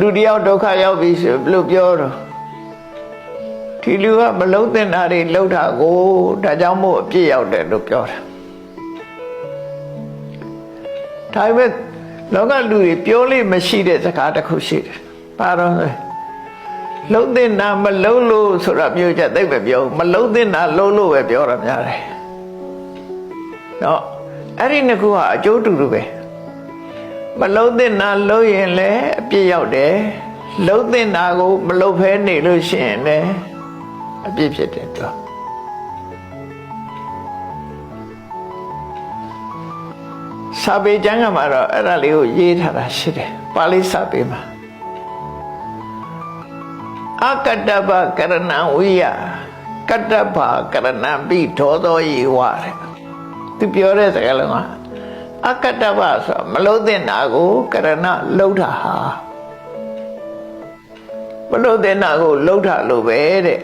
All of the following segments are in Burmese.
လူတယောက်ဒုက္ခရောက်ပြီဆိုဘယ်လိုပြောတော့ဒီလူကမလုံးတင်တာတွေလှုပ်တာကိုဒါကြောင့်မို့အပြစ်ရောက်တယ်လို့ပြောတာဒါပေမဲ့လောကလူတွေပြောလို့မရှိတဲ့စကားတစ်ခုရှိတယ်ဘာတော့လဲလုံးတင်တာမလုံးလို့ဆိုတာမျိုးချက်သိပ်ပဲပြောမလုံးတင်တာလုံးလို့ပဲပြောတာများတယ်နော်အဲ့ဒီနှစ်ခုကအကျိုးတူတူပဲ မလုံးတင်တာလုံးရင်လည်းအပြစ်ရောက်တယ်လုံးတင်တာကိုမလုံးဖဲနေလို့ရှိရင်လည်းအပြစ်ဖြစ်တယ်သူကစာပေကျမ်းကမှာတော့အဲ့ဒါလေးကိုရေးထားတာရှိတယ်ပါဠိစာပေမှာအကတ္တပကရဏဝိယကတ္တပကရဏပိထောသောယေဝတဲ့သူပြောတဲ့စကားလုံးက အကတ္တပဆိုမလို့တဲ့နာကိုကရဏလှုပ်တာဟာမလို့တဲ့နာကိုလှုပ်တာလို့ပဲတဲ့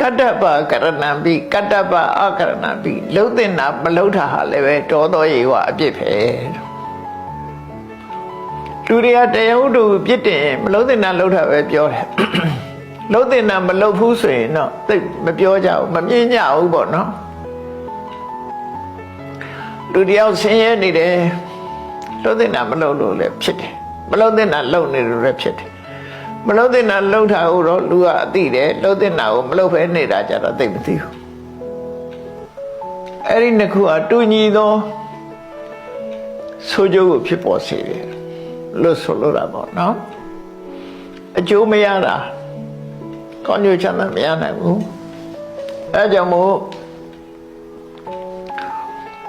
ကတ္တပကရဏပိကတ္တပအကရဏပိလှုပ်တဲ့နာမလှုပ်တာဟာလည်းပဲတောသောယေဝအပြစ်ပဲလူတွေကတရားဥဒ္ဓပြစ်တင်မလှုပ်တဲ့နာလှုပ်တာပဲပြောတယ်လှုပ်တဲ့နာမလှုပ်ဘူးဆိုရင်တော့သိပ်မပြောကြဘူးမမြင်ကြဘူးပေါ့နော် လူတယောက်ဆင်းရဲနေတယ်လှုပ်တဲ့နာမလှုပ်လို့လည်းဖြစ်တယ်မလှုပ်တဲ့နာလှုပ်နေလို့လည်းဖြစ်တယ်မလှုပ်တဲ့နာလှုပ်တာကိုတော့လူကအသိတယ်လှုပ်တဲ့နာကိုမလှုပ်ဖဲနေတာကြတော့သိပ်မသိဘူးအဲ့ဒီနှစ်ခုအတူညီသောဆိုကြကိုဖြစ်ပေါ်စေတယ်လို့ဆိုလိုတာပေါ့နော်အကျိုးမရတာကောင်းကျိုးချမ်းသာမရနိုင်ဘူးအဲကြောင့်မို့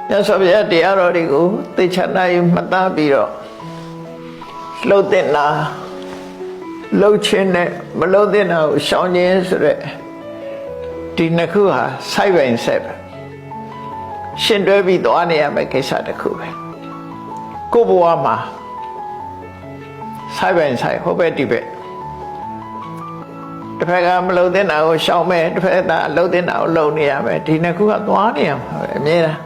မြတ်စွာဘုရားတရားတော်တွေကိုသိချနိုင်မှတ်သားပြီးတော့လှုပ်တဲ့နာလှုပ်ခြင်းနဲ့မလှုပ်တဲ့နာကိုရှောင်ခြင်းဆိုတဲ့ဒီနှစ်ခုဟာစိုက်ပိုင်ဆက်ပဲရှင်တွဲပြီးသွားနေရမယ့်ကိစ္စတစ်ခုပဲကိုယ့်ဘဝမှာစိုက်ပိုင်ဆိုင်ဟိုဘက်ဒီဘက်တစ်ဖက်ကမလုံတဲ့နာကိုရှောင်မဲ့တစ်ဖက်ကလှုပ်တဲ့နာကိုလုံနေရမယ်ဒီနှစ်ခုကသွားနေရမှာပဲအမြဲတမ်း